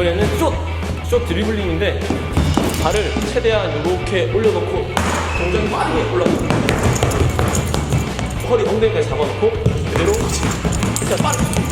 이번에는 숏! 숏 드리블링인데 발을 최대한 이렇게 올려놓고 굉장히 빠르게 올라가고 허리 엉덩이까지 잡아놓고 그대로 자 빠르게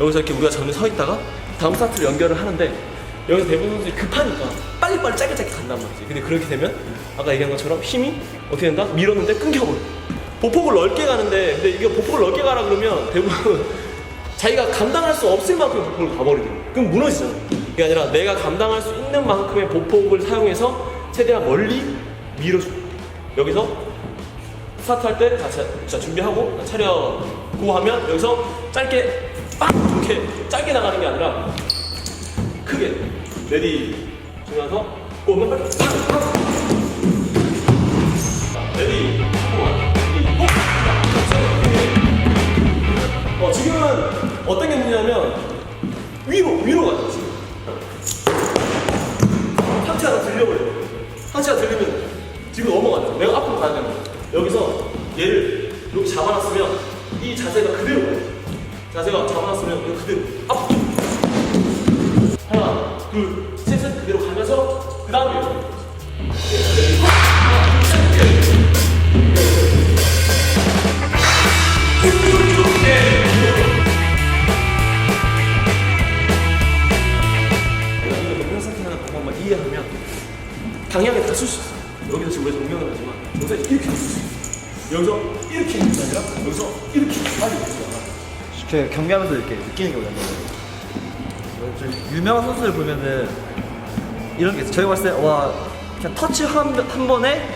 여기서 이렇게 우리가 전에 서 있다가 다음 스타트를 연결을 하는데 여기서 대부분 선수들이 급하니까 빨리빨리 짧게 짧게 간단 말이지. 근데 그렇게 되면 아까 얘기한 것처럼 힘이 어떻게 된다? 밀었는데 끊겨버려. 보폭을 넓게 가는데 근데 이게 보폭을 넓게 가라 그러면 대부분 자기가 감당할 수 없을 만큼 보폭을 가버리거든. 그럼 무너지잖아. 그게 아니라 내가 감당할 수 있는 만큼의 보폭을 사용해서 최대한 멀리 밀어줘. 여기서 스타트 할 때, 자, 자, 자, 준비하고, 차려 고 하면, 여기서 짧게, 빡! 이렇게 짧게 나가는 게 아니라, 크게, 레디, 주면서, 오면 빨리! 자, 레디! 어, 지금은 어떤 게 문제냐면, 위로, 위로 가요, 지금. 상체가 들려버려. 상체가 들리면 지금 넘어가죠. 내가 앞으로 가야 되는 거야. 여기서 얘를 이렇게 잡아놨으면 이 자세가 그대로. 자세가 잡아놨으면 이거 그대로 앞. 하나, 둘, 셋은 그대로 가면서 그 다음에 하는 방법만 이해하면 방향을 다쓸 수 있어. 여기서 지금 우리가 정면을 하지만 여기서 이렇게 쓸수 있어. 여기서 이렇게 있는 게 아니라 여기서 이렇게 빨리 있어. 그 경기하면서 이렇게 느끼는 게 뭐냐면 좀 유명한 선수들 보면은 이런 게 있어요. 저희가 봤을 때 와 그냥 터치 한, 한 번에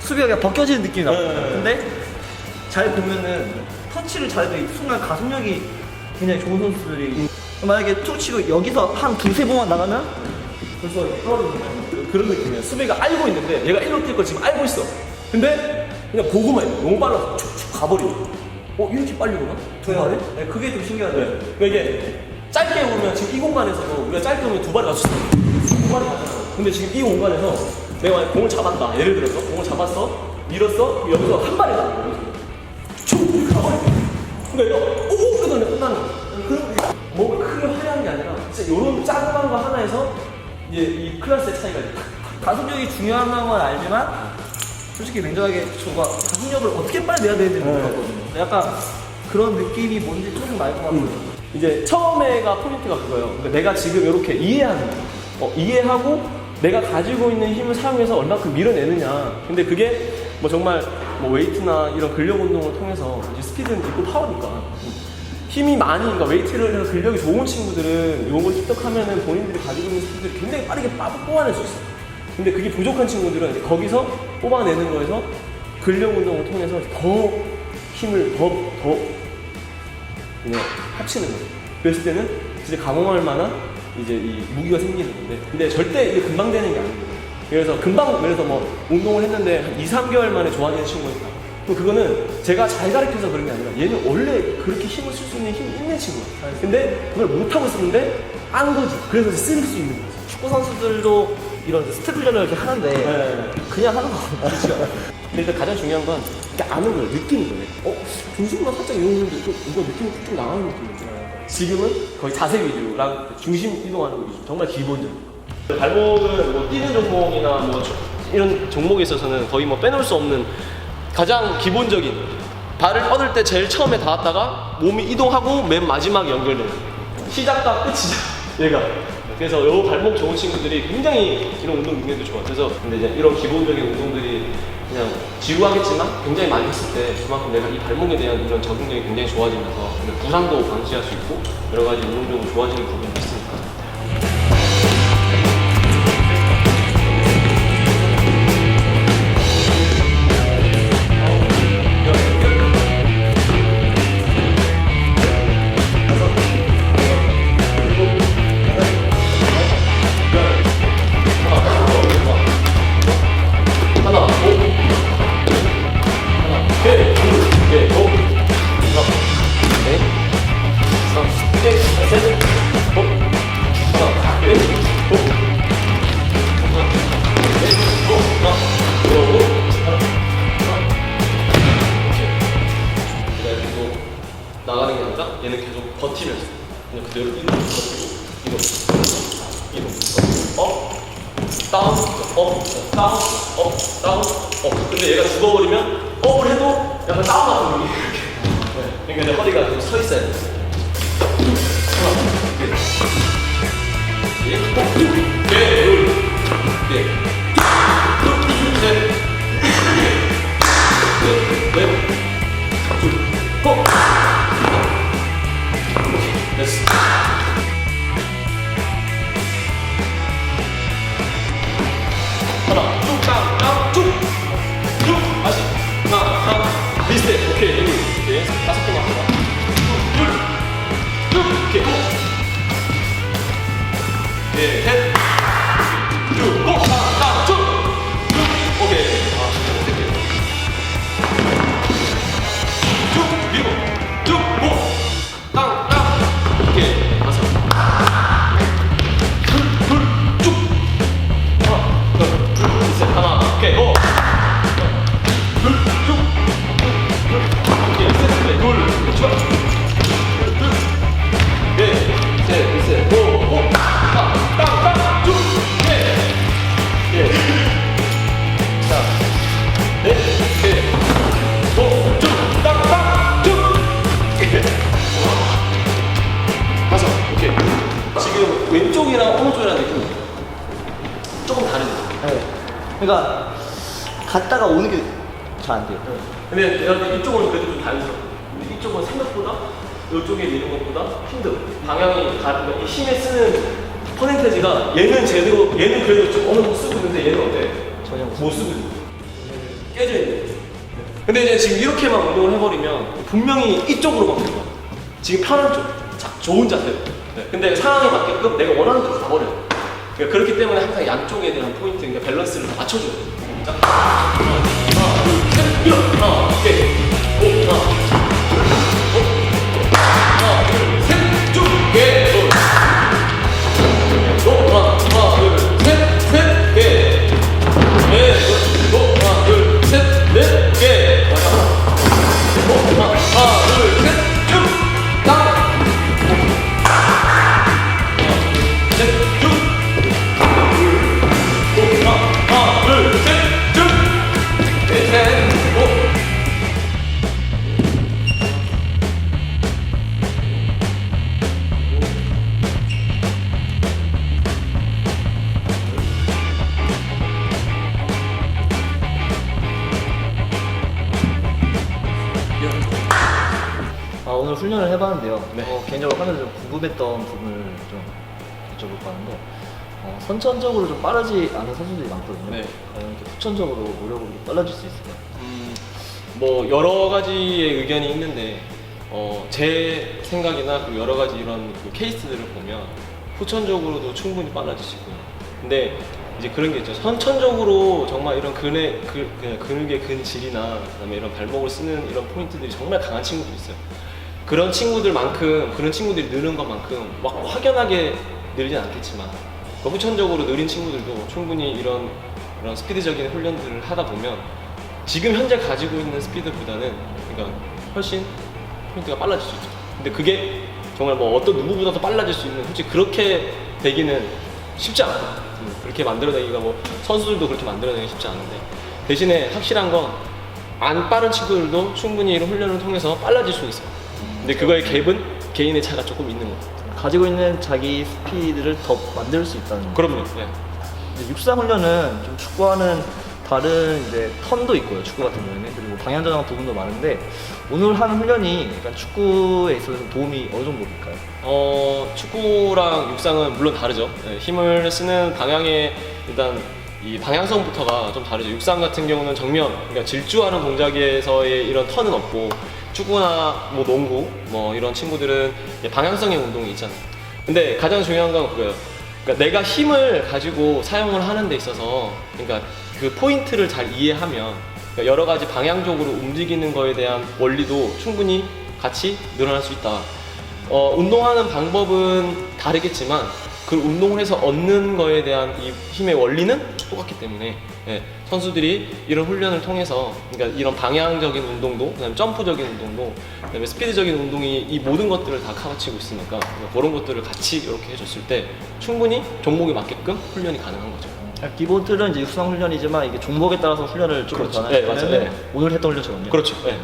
수비가 그냥 벗겨지는 느낌이 나요. 네, 네, 네. 근데 잘 보면은 터치를 잘해도 이 순간 가속력이 굉장히 좋은 선수들이 만약에 툭 치고 여기서 한 두세 번만 나가면 벌써 떨어지는 그런 느낌이야. 수비가 알고 있는데 얘가 일로 뛸 걸 지금 알고 있어. 근데 그냥 보고만 해. 너무 빨라서 축축 가버리고. 어 이렇게 빨리구나? 두 발에? 네, 그게 좀 신기하죠. 네. 그러니까 이게 짧게 오면 지금 이 공간에서도 우리가 짧게 오면 두수 있어. 두 발이 맞잖아. 근데 지금 이 공간에서 내가 만약 공을 잡았다. 예를 들어서 공을 잡았어. 밀었어. 여기서 한 발에 나가. 쭉 가버려. 그러니까 이거 오오 그러면 끝나는 거야. 이게 뭔가 크게 화려한 게 아니라 진짜 이런 작은 거 하나에서 이제 이 클래스의 차이가 있다. 가속력이 중요한 건 알지만 솔직히 냉정하게 저가 가속력을 어떻게 빨리 내야 되는지 모르겠거든요. 약간 그런 느낌이 뭔지 조금 알 것 같아요. 이제 처음에가 포인트가 그거예요. 그러니까 내가 지금 이렇게 이해하는 거야. 어, 이해하고 내가 가지고 있는 힘을 사용해서 얼마큼 밀어내느냐. 근데 그게 뭐 정말 뭐 웨이트나 이런 근력 운동을 통해서 이제 스피드는 있고 파워니까 힘이 많이 그러니까 웨이트를 해서 근력이 좋은 친구들은 이런 걸 습득하면은 본인들이 가지고 있는 스피드를 굉장히 빠르게 빠- 뽑아낼 수 있어요. 근데 그게 부족한 친구들은 이제 거기서 뽑아내는 거에서 근력 운동을 통해서 더 힘을 더, 더 그냥 합치는 거죠. 그랬을 때는 진짜 감흥할 만한 이제 이 무기가 생기는 건데, 근데 절대 이게 금방 되는 게 아니에요. 그래서 금방, 그래서 뭐 운동을 했는데 한 2, 3개월 만에 좋아지는 있다. 그럼 그거는 제가 잘 가르쳐서 그런 게 아니라 얘는 원래 그렇게 힘을 쓸 수 있는 힘이 있는 친구야. 근데 그걸 못하고 있었는데 안 거지. 그래서 쓸 수 있는 거지. 축구 선수들도 이런 스텝 훈련을 이렇게 하는데 네. 그냥 하는 거거든요. 근데 일단 가장 중요한 건 이렇게 아는 거예요. 느끼는 거예요. 어, 중심만 살짝 이용했는데 또 이거 느낌이 좀 나가는 느낌이죠. 지금은 거의 자세 위주랑 중심 이동하는 거 위주. 정말 기본적. 발목은 뭐 뛰는 종목이나 뭐 저- 이런 종목에 있어서는 거의 뭐 빼놓을 수 없는 가장 기본적인 발을 뻗을 때 제일 처음에 닿았다가 몸이 이동하고 맨 마지막에 연결되는 시작과 끝이죠 얘가 그래서 요 발목 좋은 친구들이 굉장히 이런 운동 능력도 좋아. 그래서 근데 이제 이런 기본적인 운동들이 그냥 지루하겠지만 굉장히 많이 했을 때 그만큼 내가 이 발목에 대한 이런 적응력이 굉장히 좋아지면서 부상도 방지할 수 있고 여러 가지 운동적으로 좋아지는 부분이 있으니까 이동, 이동, 업, 다운, 업, 다운, 업, 다운, 업. 근데 얘가 죽어버리면 업을 해도 약간 다운 같은 이렇게. 네. 그러니까 허리가 좀 서 있어야 돼. 하나, 둘, 셋, 넷, 둘, 넷, 둘, 셋, 넷, 넷, 잘 안 돼요. 근데 내가 볼때 이쪽은 그래도 좀 자연스럽고 근데 이쪽은 생각보다 이쪽에 내는 것보다 힘들어. 방향이 다르니까 이 힘에 쓰는 퍼센테지가 얘는 제대로 얘는 그래도 좀 어느 정도 쓰고 있는데 얘는 어때? 전혀 못못 쓰고 있는 깨져 있는 근데 이제 지금 이렇게만 운동을 해버리면 분명히 이쪽으로 바뀌는 거야. 지금 편한 쪽 자, 좋은 자세로. 네. 근데 상황에 맞게끔 내가 원하는 대로 가버려요. 그러니까 그렇기 때문에 항상 양쪽에 대한 포인트 그러니까 밸런스를 다 맞춰줘야 돼 자, 훈련을 해봤는데요. 네. 어, 개인적으로 하면서 좀 궁금했던 부분을 좀 여쭤볼까 하는데 어, 선천적으로 좀 빠르지 않은 선수들이 많거든요. 네. 과연 이렇게 후천적으로 노력으로 빨라질 수 있을까요? 음, 뭐 여러 가지의 의견이 있는데 어, 제 생각이나 그 여러 가지 이런 그 케이스들을 보면 후천적으로도 충분히 빨라지시고요. 근데 이제 그런 게 있죠. 선천적으로 정말 이런 근의 그, 그냥 근육의 근질이나 그다음에 이런 발목을 쓰는 이런 포인트들이 정말 강한 친구들이 있어요. 그런 친구들만큼 그런 친구들이 느는 것만큼 막 확연하게 늘진 않겠지만 그 후천적으로 느린 친구들도 충분히 이런 이런 스피드적인 훈련들을 하다 보면 지금 현재 가지고 있는 스피드보다는 그러니까 훨씬 포인트가 빨라질 수 있죠. 근데 그게 정말 뭐 어떤 누구보다도 빨라질 수 있는 솔직히 그렇게 되기는 쉽지 않아요. 음, 그렇게 만들어내기가 뭐 선수들도 그렇게 만들어내기 쉽지 않은데 대신에 확실한 건 안 빠른 친구들도 충분히 이런 훈련을 통해서 빨라질 수 있어요. 근데 그거의 갭은 개인의 차가 조금 있는 거. 가지고 있는 자기 스피드를 더 만들 수 있다는 거. 그럼요. 예. 이제 육상 훈련은 좀 축구와는 다른 이제 턴도 있고요. 축구 같은 경우에는 그리고 방향 전환 부분도 많은데 오늘 하는 훈련이 약간 축구에 있어서 좀 도움이 어느 정도일까요? 어, 축구랑 육상은 물론 다르죠. 예, 힘을 쓰는 방향의 일단 이 방향성부터가 좀 다르죠. 육상 같은 경우는 정면, 그러니까 질주하는 동작에서의 이런 턴은 없고 축구나 뭐 농구 뭐 이런 친구들은 방향성의 운동이 있잖아요. 근데 가장 중요한 건 그거예요. 그러니까 내가 힘을 가지고 사용을 하는 데 있어서 그러니까 그 포인트를 잘 이해하면 그러니까 여러 가지 방향적으로 움직이는 거에 대한 원리도 충분히 같이 늘어날 수 있다. 어, 운동하는 방법은 다르겠지만 그 운동을 해서 얻는 거에 대한 이 힘의 원리는 똑같기 때문에 예, 선수들이 이런 훈련을 통해서 그러니까 이런 방향적인 운동도 그다음에 점프적인 운동도 그다음에 스피드적인 운동이 이 모든 것들을 다 카바치고 있으니까 그런 것들을 같이 이렇게 해줬을 때 충분히 종목에 맞게끔 훈련이 가능한 거죠. 기본 틀은 이제 육상 훈련이지만 이게 종목에 따라서 훈련을 조금 그렇죠. 네, 맞아요. 네. 오늘 했던 훈련처럼요. 그렇죠. 예.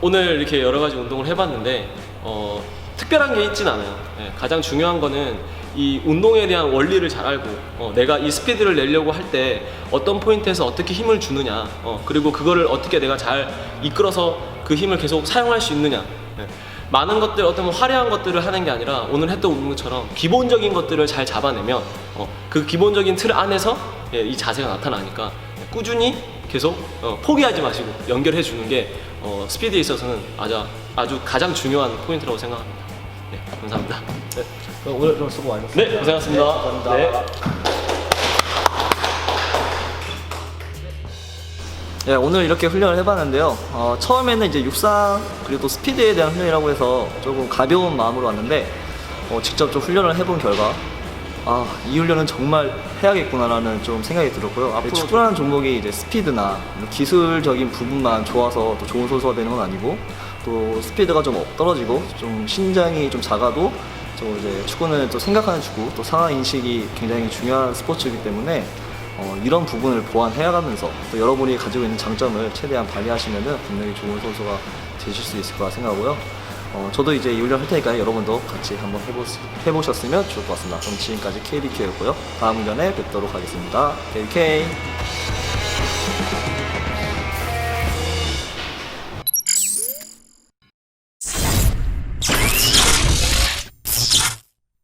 오늘 이렇게 여러 가지 운동을 해봤는데 어, 특별한 게 있진 않아요. 예, 가장 중요한 거는 이 운동에 대한 원리를 잘 알고 어, 내가 이 스피드를 내려고 할 때 어떤 포인트에서 어떻게 힘을 주느냐 어, 그리고 그거를 어떻게 내가 잘 이끌어서 그 힘을 계속 사용할 수 있느냐 예. 많은 것들 어떤 화려한 것들을 하는 게 아니라 오늘 했던 운동처럼 기본적인 것들을 잘 잡아내면 어, 그 기본적인 틀 안에서 예, 이 자세가 나타나니까 꾸준히 계속 어, 포기하지 마시고 연결해 주는 게 어, 스피드에 있어서는 아주, 아주 가장 중요한 포인트라고 생각합니다. 네, 감사합니다. 네, 그럼 오늘 좀 수고 많으셨습니다. 네 고생하셨습니다. 네, 감사합니다. 네, 오늘 이렇게 훈련을 해봤는데요. 어, 처음에는 이제 육상 그리고 또 스피드에 대한 훈련이라고 해서 조금 가벼운 마음으로 왔는데 어, 직접 좀 훈련을 해본 결과 아, 이 훈련은 정말 해야겠구나라는 좀 생각이 들었고요. 앞으로 축구라는 종목이 이제 스피드나 기술적인 부분만 좋아서 또 좋은 선수가 되는 건 아니고 또 스피드가 좀 떨어지고 좀 신장이 좀 작아도 또 이제 축구는 또 생각하는 축구 또 상황 인식이 굉장히 중요한 스포츠이기 때문에 어, 이런 부분을 보완해가면서 또 여러분이 가지고 있는 장점을 최대한 발휘하시면은 분명히 좋은 선수가 되실 수 있을 거라 생각하고요. 어, 저도 이제 이 훈련 할 테니까 여러분도 같이 한번 해보, 해보셨으면 좋을 것 같습니다. 그럼 지금까지 KDK였고요. 다음 훈련에 뵙도록 하겠습니다. KDK.